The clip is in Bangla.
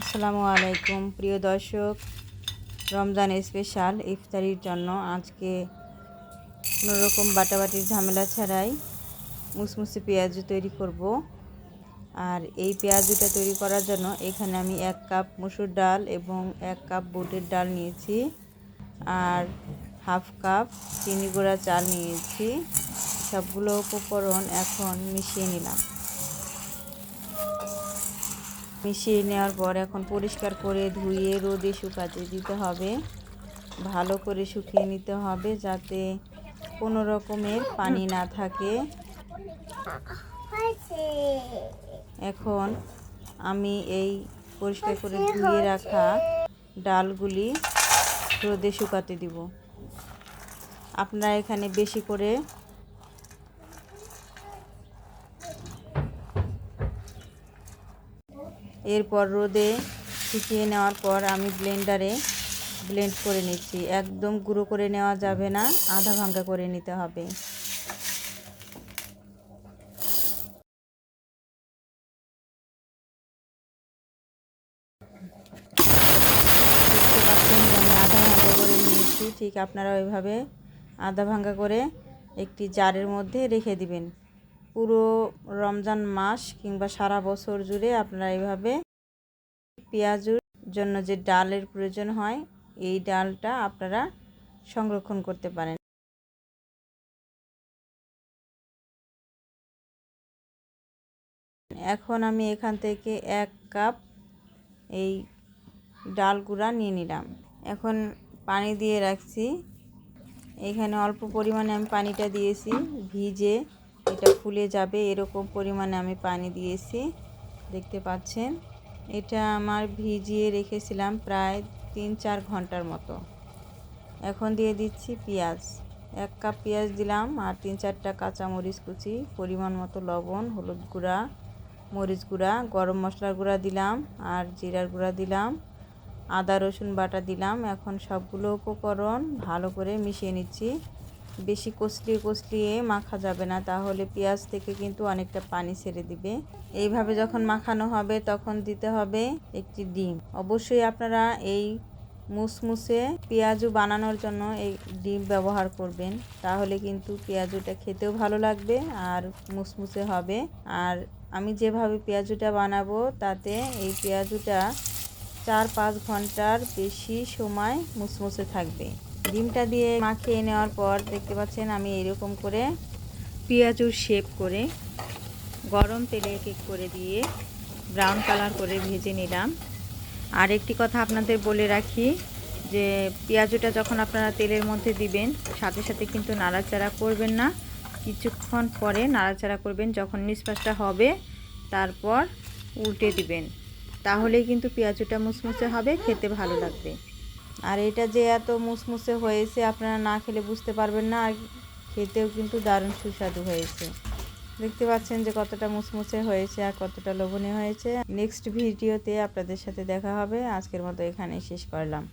আসসালামু আলাইকুম, প্রিয় দর্শক। রমজান স্পেশাল ইফতারির জন্য আজকে কোনো রকম বাটাবাটির ঝামেলা ছাড়াই মুসমুসে পেঁয়াজু তৈরি করব। আর এই পেঁয়াজুটা তৈরি করার জন্য এখানে আমি এক কাপ মুসুর ডাল এবং এক কাপ বুটের ডাল নিয়েছি। আর হাফ কাপ চিনি গুঁড়া চাল নিয়েছি। সবগুলো উপকরণ এখন মিশিয়ে নিলাম। মিশিয়ে নেওয়ার পর এখন পরিষ্কার করে ধুয়ে, রোদে শুকাতে দিতে হবে। ভালো করে শুকিয়ে নিতে হবে যাতে কোনো রকমের পানি না থাকে। এখন আমি এই পরিষ্কার করে ধুয়ে রাখা ডালগুলি রোদে শুকাতে দিব। আপনারা এখানে বেশি করে এরপর রোদে শুকিয়ে নেওয়ার পর আমি ব্লেন্ডারে ব্লেন্ড করে নিচ্ছি। একদম গুঁড়ো করে নেওয়া যাবে না, আধা ভাঙ্গা করে নিতে হবে। আমি আধা ভাঙ্গা করে নিয়েছি। ঠিক আপনারা ওইভাবে আধা ভাঙ্গা করে একটি জারের মধ্যে রেখে দিবেন। পুরো রমজান মাস কিংবা সারা বছর জুড়ে আপনারা এইভাবে পেঁয়াজুর জন্য যে ডালের প্রয়োজন হয়, এই ডালটা আপনারা সংরক্ষণ করতে পারেন। এখন আমি এখান থেকে এক কাপ এই ডাল গুঁড়া নিয়ে নিলাম। এখন পানি দিয়ে রাখছি। এখানে অল্প পরিমাণে আমি পানিটা দিয়েছি ভিজে। এটা ফুলে যাবে এরকম পরিমাণে আমি পানি দিয়েছি, দেখতে পাচ্ছেন। এটা আমার ভিজিয়ে রেখেছিলাম প্রায় তিন চার ঘণ্টার মতো। এখন দিয়ে দিচ্ছি পেঁয়াজ। এক কাপ পেঁয়াজ দিলাম আর তিন চারটা কাঁচা মরিচ কুচি, পরিমাণ মতো লবণ, হলুদ গুঁড়া, মরিচ গুঁড়া, গরম মশলার গুঁড়া দিলাম আর জিরার গুঁড়া দিলাম, আদা রসুন বাটা দিলাম। এখন সবগুলো উপকরণ ভালো করে মিশিয়ে নিচ্ছি। বেশি কষলিয়ে কষলিয়ে মাখা যাবে না, তাহলে পেঁয়াজ থেকে কিন্তু অনেকটা পানি ছেড়ে দিবে। এইভাবে যখন মাখানো হবে তখন দিতে হবে একটি ডিম। অবশ্যই আপনারা এই মুসমুসে পেঁয়াজু বানানোর জন্য এই ডিম ব্যবহার করবেন, তাহলে কিন্তু পেঁয়াজুটা খেতেও ভালো লাগবে আর মুসমুসে হবে। আর আমি যেভাবে পেঁয়াজুটা বানাবো, তাতে এই পেঁয়াজুটা চার পাঁচ ঘণ্টার বেশি সময় মুসমুসে থাকবে। ডিমটা দিয়ে মাখিয়ে নেওয়ার পর দেখতে পাচ্ছেন আমি এরকম করে পেঁয়াজুর শেপ করে গরম তেলে এক এক করে দিয়ে ব্রাউন কালার করে ভেজে নিলাম। আর একটি কথা আপনাদের বলে রাখি যে পেঁয়াজুটা যখন আপনারা তেলের মধ্যে দিবেন, সাথে সাথে কিন্তু নাড়াচাড়া করবেন না। কিছুক্ষণ পরে নাড়াচাড়া করবেন, যখন নিষ্পাসটা হবে, তারপর উল্টে দিবেন। তাহলেই কিন্তু পেঁয়াজুটা মুসমুসে হবে, খেতে ভালো লাগবে। আর এটা যে এত মুসমুসে হয়েছে, আপনারা না খেলে বুঝতে পারবেন না, আর খেতেও কিন্তু দারুণ সুস্বাদু হয়েছে। দেখতে পাচ্ছেন যে কতটা মুসমুসে হয়েছে আর কতটা লোভনীয় হয়েছে। নেক্সট ভিডিওতে আপনাদের সাথে দেখা হবে। আজকের মতো এখানেই শেষ করলাম।